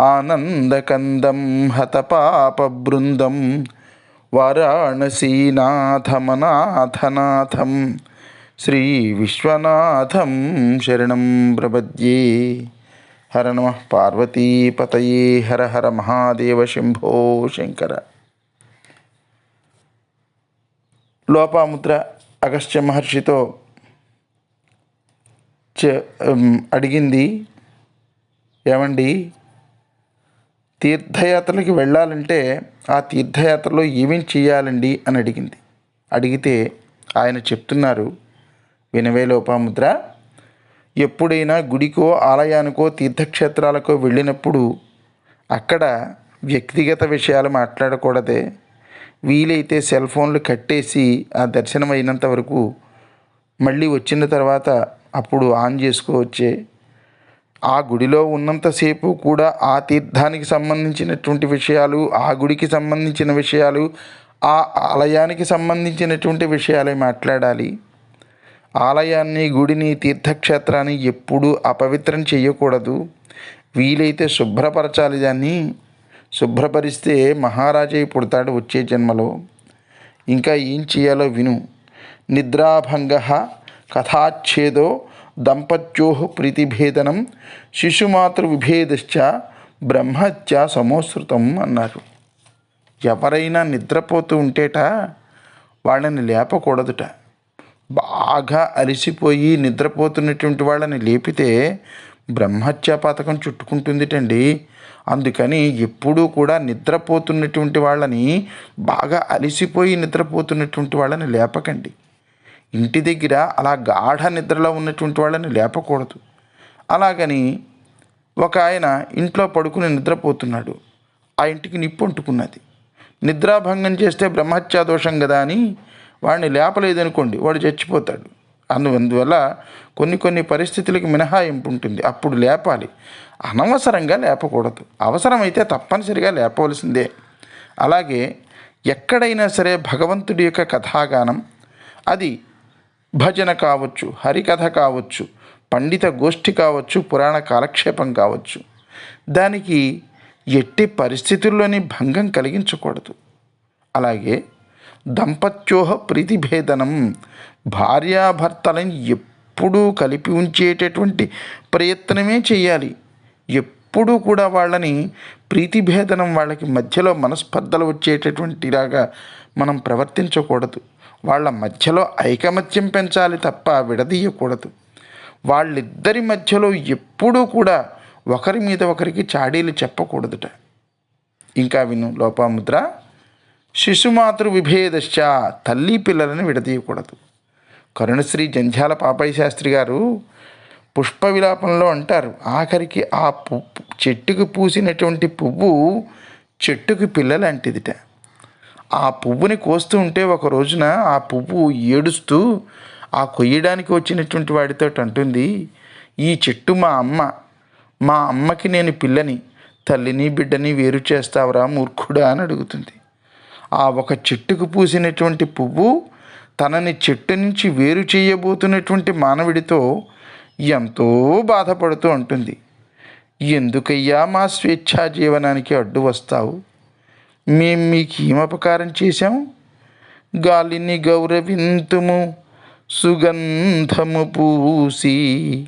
ఆనందకందం హతపాపబృందం వారాణసీనాథమనాథనాథం శ్రీ విశ్వనాథం శరణం ప్రపద్యే. హర నమ పార్వతీపతయే. హర హర మహాదేవ శంభో శంకర. లోపాముద్ర అగస్త్య మహర్షితో అడిగింది ఏమండి? తీర్థయాత్రలకి వెళ్ళాలంటే ఆ తీర్థయాత్రలో ఏమేం చేయాలండి అని అడిగింది. అడిగితే ఆయన చెప్తున్నారు వినవే లోపాముద్ర ఎప్పుడైనా గుడికో ఆలయానికో తీర్థక్షేత్రాలకో వెళ్ళినప్పుడు అక్కడ వ్యక్తిగత విషయాలు మాట్లాడకూడదే. వీలైతే సెల్ ఫోన్లు కట్టేసి ఆ దర్శనం అయినంత వరకు మళ్ళీ వచ్చిన తర్వాత అప్పుడు ఆన్ చేసుకోవచ్చే. ఆ గుడిలో ఉన్నంతసేపు కూడా ఆ తీర్థానికి సంబంధించినటువంటి విషయాలు ఆ గుడికి సంబంధించిన విషయాలు ఆ ఆలయానికి సంబంధించినటువంటి విషయాలే మాట్లాడాలి. ఆలయాన్ని గుడిని తీర్థక్షేత్రాన్ని ఎప్పుడూ అపవిత్రం చేయకూడదు. వీలైతే శుభ్రపరచాలి దాన్ని. శుభ్రపరిస్తే మహారాజే పుడతాడు వచ్చే జన్మలో. ఇంకా ఏం చేయాలో విను. నిద్రాభంగ కథాచ్ఛేదో దంపత్యో ప్రీతిభేదనం శిశుమాతృ విభేదశ్చ బ్రహ్మత్య సమోసృతం అన్నారు. ఎవరైనా నిద్రపోతూ ఉంటేట వాళ్ళని లేపకూడదుట. బాగా అలసిపోయి నిద్రపోతున్నటువంటి వాళ్ళని లేపితే బ్రహ్మత్య పథకం చుట్టుకుంటుందిటండి. అందుకని ఎప్పుడూ కూడా నిద్రపోతున్నటువంటి వాళ్ళని బాగా అలసిపోయి నిద్రపోతున్నటువంటి వాళ్ళని లేపకండి. ఇంటి దగ్గర అలా గాఢ నిద్రలో ఉన్నటువంటి వాళ్ళని లేపకూడదు. అలాగని ఒక ఆయన ఇంట్లో పడుకుని నిద్రపోతున్నాడు. ఆ ఇంటికి నిప్పు అంటుకున్నది. నిద్రాభంగం చేస్తే బ్రహ్మహత్యా దోషం కదా అని వాడిని లేపలేదనుకోండి వాడు చచ్చిపోతాడు. అందు అందువల్ల కొన్ని కొన్ని పరిస్థితులకి మినహాయింపు ఉంటుంది. అప్పుడు లేపాలి. అనవసరంగా లేపకూడదు. అవసరమైతే తప్పనిసరిగా లేపవలసిందే. అలాగే ఎక్కడైనా సరే భగవంతుడి యొక్క కథాగానం అది భజన కావచ్చు హరికథ కావచ్చు పండిత గోష్ఠి కావచ్చు పురాణ కాలక్షేపం కావచ్చు. దానికి ఎట్టి పరిస్థితుల్లోని భంగం కలిగించకూడదు. అలాగే దంపత్యోహ ప్రీతిభేదనం భార్యాభర్తలను ఎప్పుడూ కలిపి ఉంచేటటువంటి ప్రయత్నమే చేయాలి. ఎప్పుడూ కూడా వాళ్ళని ప్రీతిభేదనం వాళ్ళకి మధ్యలో మనస్పర్ధలు వచ్చేటటువంటిలాగా మనం ప్రవర్తించకూడదు. వాళ్ళ మధ్యలో ఐకమత్యం పెంచాలి తప్ప విడదీయకూడదు. వాళ్ళిద్దరి మధ్యలో ఎప్పుడూ కూడా ఒకరి మీద ఒకరికి చాడీలు చెప్పకూడదుట. ఇంకా విను లోపాముద్ర శిశుమాతృ విభేదశ్చ తల్లి పిల్లలను విడదీయకూడదు. కరుణశ్రీ జంధ్యాల పాపయ్య శాస్త్రి గారు పుష్ప విలాపంలో అంటారు ఆఖరికి ఆ పువ్వు చెట్టుకు పూసినటువంటి పువ్వు చెట్టుకు పిల్లలాంటిదిట. ఆ పువ్వుని కోస్తూ ఉంటే ఒక రోజున ఆ పువ్వు ఏడుస్తూ ఆ కొయ్యడానికి వచ్చినటువంటి వాడితో అంటుంది ఈ చెట్టు మా అమ్మ. మా అమ్మకి నేను పిల్లని. తల్లిని బిడ్డని వేరు చేస్తావరా మూర్ఖుడా అని అడుగుతుంది. ఆ ఒక చెట్టుకు పూసినటువంటి పువ్వు తనని చెట్టు నుంచి వేరు చేయబోతున్నటువంటి మానవుడితో ఎంతో బాధపడుతూ ఉంటుంది. ఎందుకయ్యా మా స్వేచ్ఛా జీవనానికి అడ్డు వస్తావు? మేం మీకు ఏమపకారం చేశాం. గాలిని గౌరవింతుము సుగంధము పూసి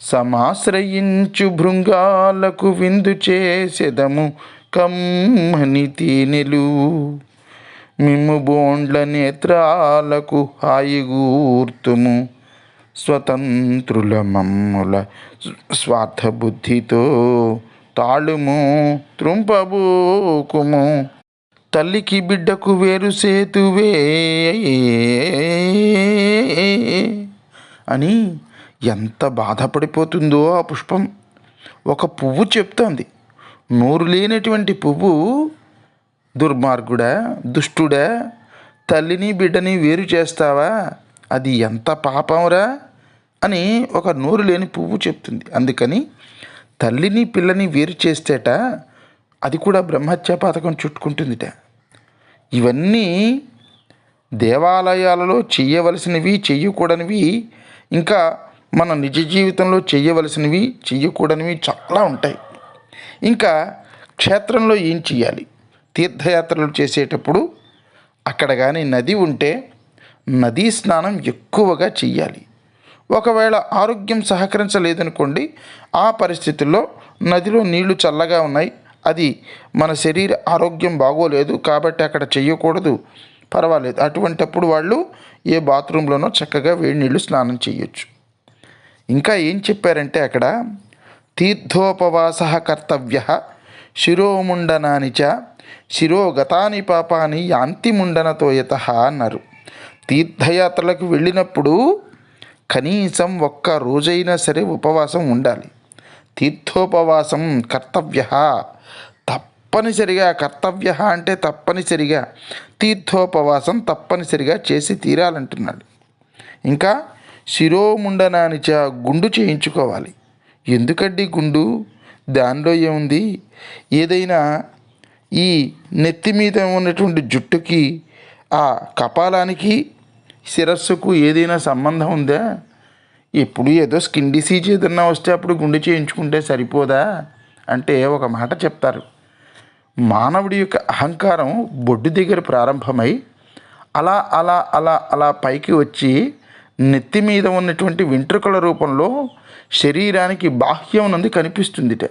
సమాశ్రయించు భృంగాలకు విందు చేసెదము కమ్మని తేనెలు. మిమ్ము బోండ్ల నేత్రాలకు హాయిగూర్తుము. స్వతంత్రుల మమ్ముల స్వార్థబుద్ధితో తాళుము త్రుంపబోకుము తల్లికి బిడ్డకు వేరు సేతువే అని ఎంత బాధపడిపోతుందో ఆ పుష్పం. ఒక పువ్వు చెప్తోంది. నోరు లేనటువంటి పువ్వు దుర్మార్గుడా దుష్టుడా తల్లిని బిడ్డని వేరు చేస్తావా? అది ఎంత పాపంరా? అని ఒక నోరు లేని పువ్వు చెప్తుంది. అందుకని తల్లిని పిల్లని వేరు చేస్తేట అది కూడా బ్రహ్మత్య పథకం చుట్టుకుంటుందిట. ఇవన్నీ దేవాలయాలలో చేయవలసినవి చెయ్యకూడనివి ఇంకా మన నిజ జీవితంలో చేయవలసినవి చెయ్యకూడనివి చాలా ఉంటాయి. ఇంకా క్షేత్రంలో ఏం చేయాలి తీర్థయాత్రలు చేసేటప్పుడు అక్కడ కానీ నది ఉంటే నదీ స్నానం ఎక్కువగా చెయ్యాలి. ఒకవేళ ఆరోగ్యం సహకరించలేదనుకోండి ఆ పరిస్థితుల్లో నదిలో నీళ్ళు చల్లగా ఉన్నాయి. అది మన శరీర ఆరోగ్యం బాగోలేదు కాబట్టి అక్కడ చేయకూడదు పర్వాలేదు. అటువంటప్పుడు వాళ్ళు ఏ బాత్రూంలోనో చక్కగా వేడి నీళ్ళు స్నానం చేయొచ్చు ఇంకా ఏం చెప్పారంటే అక్కడ తీర్థోపవాస కర్తవ్య శిరోముండనాని చ శిరోగతాని పాపాని యాంతి ముండనతోయత అన్నారు. తీర్థయాత్రలకు వెళ్ళినప్పుడు కనీసం ఒక్క రోజైనా సరే ఉపవాసం ఉండాలి. తీర్థోపవాసం కర్తవ్య. తప్పనిసరిగా కర్తవ్య అంటే తప్పనిసరిగా. తీర్థోపవాసం తప్పనిసరిగా చేసి తీరాలంటున్నాడు. ఇంకా శిరోముండనానిచ గుండు చేయించుకోవాలి. ఎందుకండి గుండు? దానిలో ఏముంది? ఏదైనా ఈ నెత్తి మీద ఉన్నటువంటి జుట్టుకి ఆ కపాలానికి శిరస్సుకు ఏదైనా సంబంధం ఉందా? ఎప్పుడు ఏదో స్కిన్ డిసీజ్ ఏదన్నా వస్తే అప్పుడు గుండె చేయించుకుంటే సరిపోదా? అంటే ఒక మాట చెప్తారు. మానవుడి యొక్క అహంకారం బొడ్డు దగ్గర ప్రారంభమై అలా అలా అలా అలా పైకి వచ్చి నెత్తి మీద ఉన్నటువంటి వెంట్రుకల రూపంలో శరీరానికి బాహ్యం నుండి కనిపిస్తుందిట.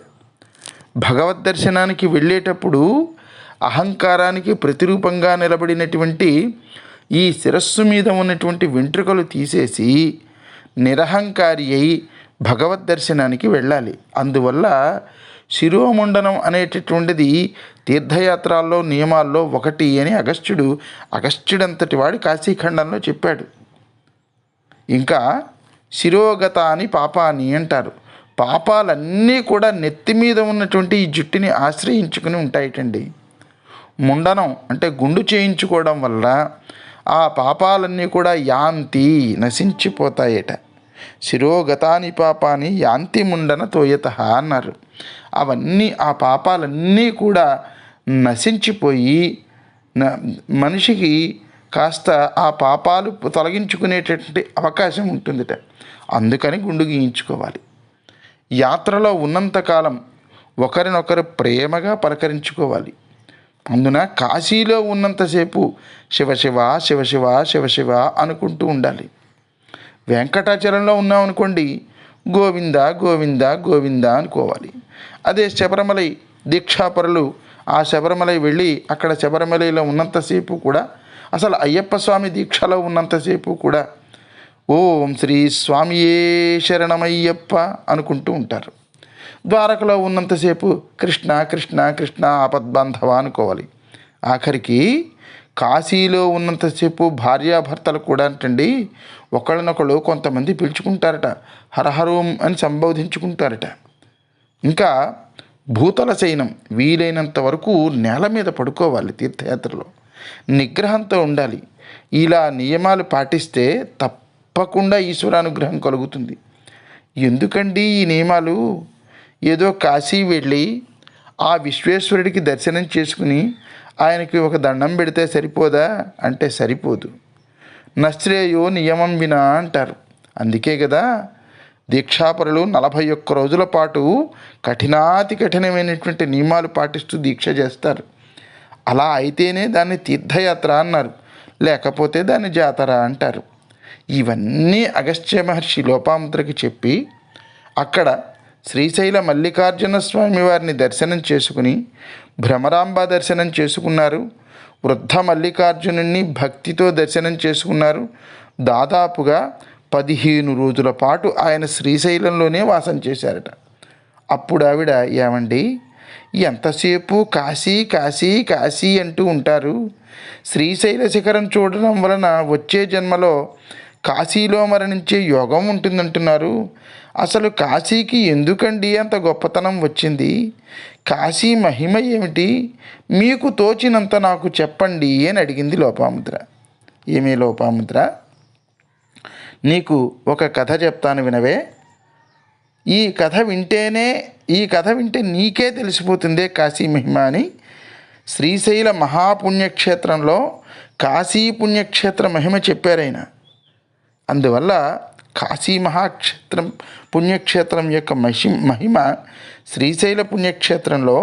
భగవద్ దర్శనానికి వెళ్ళేటప్పుడు అహంకారానికి ప్రతిరూపంగా నిలబడినటువంటి ఈ శిరస్సు మీద ఉన్నటువంటి వెంట్రుకలు తీసేసి నిరహంకారి అయి భగవద్ దర్శనానికి వెళ్ళాలి. అందువల్ల శిరోముండనం అనేటటువంటిది తీర్థయాత్రల్లో నియమాల్లో ఒకటి అని అగస్త్యుడు అగస్త్యుడంతటి వాడు కాశీఖండంలో చెప్పాడు. ఇంకా శిరోగత అని పాపాని అంటారు. పాపాలన్నీ కూడా నెత్తి మీద ఉన్నటువంటి ఈ జుట్టుని ఆశ్రయించుకుని ఉంటాయిటండి. ముండనం అంటే గుండు చేయించుకోవడం వల్ల ఆ పాపాలన్నీ కూడా యాంతి నశించిపోతాయట. శిరోగతాని పాపాని యాంతి ముండన తోయత అన్నారు. అవన్నీ ఆ పాపాలన్నీ కూడా నశించిపోయి న- మనిషికి కాస్త ఆ పాపాలు తొలగించుకునేటటువంటి అవకాశం ఉంటుందిట. అందుకని గుండు గీయించుకోవాలి. యాత్రలో ఉన్నంతకాలం ఒకరినొకరు ప్రేమగా పలకరించుకోవాలి. అందున కాశీలో ఉన్నంతసేపు శివశివ శివశివ శివశివ అనుకుంటూ ఉండాలి. వెంకటాచలంలో ఉన్నామనుకోండి గోవింద గోవింద గోవింద అనుకోవాలి. అదే శబరిమలై దీక్షాపరులు ఆ శబరిమలై వెళ్ళి అక్కడ శబరిమలైలో ఉన్నంతసేపు కూడా అసలు అయ్యప్ప స్వామి దీక్షలో ఉన్నంతసేపు కూడా ఓం శ్రీ స్వామియే శరణమయ్యప్ప అనుకుంటూ ఉంటారు. ద్వారకలో ఉన్నంతసేపు కృష్ణ కృష్ణ కృష్ణ ఆపద్బాంధవ అనుకోవాలి. ఆఖరికి కాశీలో ఉన్నంతసేపు భార్యాభర్తలు కూడా అంటండి ఒకళ్ళనొకళ్ళు కొంతమంది పిలుచుకుంటారట హరహరోం అని సంబోధించుకుంటారట. ఇంకా భూతల శయనం వీలైనంత వరకు నేల మీద పడుకోవాలి తీర్థయాత్రలో. నిగ్రహంతో ఉండాలి. ఇలా నియమాలు పాటిస్తే తప్పకుండా ఈశ్వరానుగ్రహం కలుగుతుంది. ఎందుకండి ఈ నియమాలు? ఏదో కాశీ వెళ్ళి ఆ విశ్వేశ్వరుడికి దర్శనం చేసుకుని ఆయనకి ఒక దండం పెడితే సరిపోదా? అంటే సరిపోదు. నశ్రేయో నియమం వినా అంటారు. అందుకే కదా దీక్షాపరులు నలభై ఒక్క రోజుల పాటు కఠినాతి కఠినమైనటువంటి నియమాలు పాటిస్తూ దీక్ష చేస్తారు. అలా అయితేనే దాన్ని తీర్థయాత్ర అన్నారు. లేకపోతే దాన్ని జాతర అంటారు. ఇవన్నీ అగస్త్య మహర్షి లోపాముద్రకి చెప్పి అక్కడ శ్రీశైల మల్లికార్జున స్వామి వారిని దర్శనం చేసుకుని భ్రమరాంబ దర్శనం చేసుకున్నారు. వృద్ధ మల్లికార్జునుడిని భక్తితో దర్శనం చేసుకున్నారు. దాదాపుగా పదిహేను రోజుల పాటు ఆయన శ్రీశైలంలోనే వాసం చేశారట. అప్పుడు ఆవిడ ఏమండి? ఎంతసేపు కాశీ కాశీ కాశీ అంటూ ఉంటారు. శ్రీశైల శిఖరం చూడడం వలన వచ్చే జన్మలో కాశీలో మరణించే యోగం ఉంటుందంటున్నారు. అసలు కాశీకి ఎందుకండి అంత గొప్పతనం వచ్చింది? కాశీ మహిమ ఏమిటి? మీకు తోచినంత నాకు చెప్పండి అని అడిగింది లోపాముద్ర. ఏమీ లోపాముద్ర? నీకు ఒక కథ చెప్తాను వినవే. ఈ కథ వింటేనే ఈ కథ వింటే నీకే తెలిసిపోతుందే కాశీ మహిమ అని. శ్రీశైల మహాపుణ్యక్షేత్రంలో కాశీ పుణ్యక్షేత్ర మహిమ చెప్పారైనా అందువల్ల కాశీ మహాక్షేత్రం పుణ్యక్షేత్రం యొక్క మహి మహిమ శ్రీశైల పుణ్యక్షేత్రంలో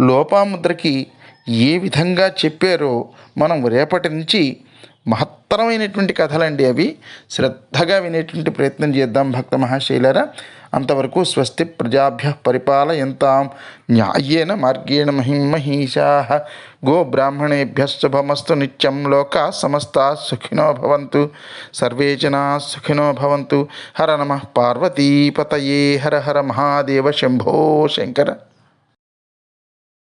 లోపాముద్రకి ఏ విధంగా చెప్పారో మనం రేపటి నుంచి మహత్తరమైనటువంటి కథలండి అవి. శ్రద్ధగా వినేటువంటి ప్రయత్నం చేద్దాం భక్త మహాశైలరా. అంతవరకు స్వస్తి ప్రజాభ్య పరిపాలయంతాం. న్యాయేన మార్గేణ మహిమహీషా గోబ్రాహ్మణేభ్య శుభమస్తు నిత్యం లోకా సమస్త సుఖినో భవంతు. సర్వే జనా సుఖినో భవంతు. హర నమ పార్వతీపతయే. హర హర మహాదేవ శంభో శంకర.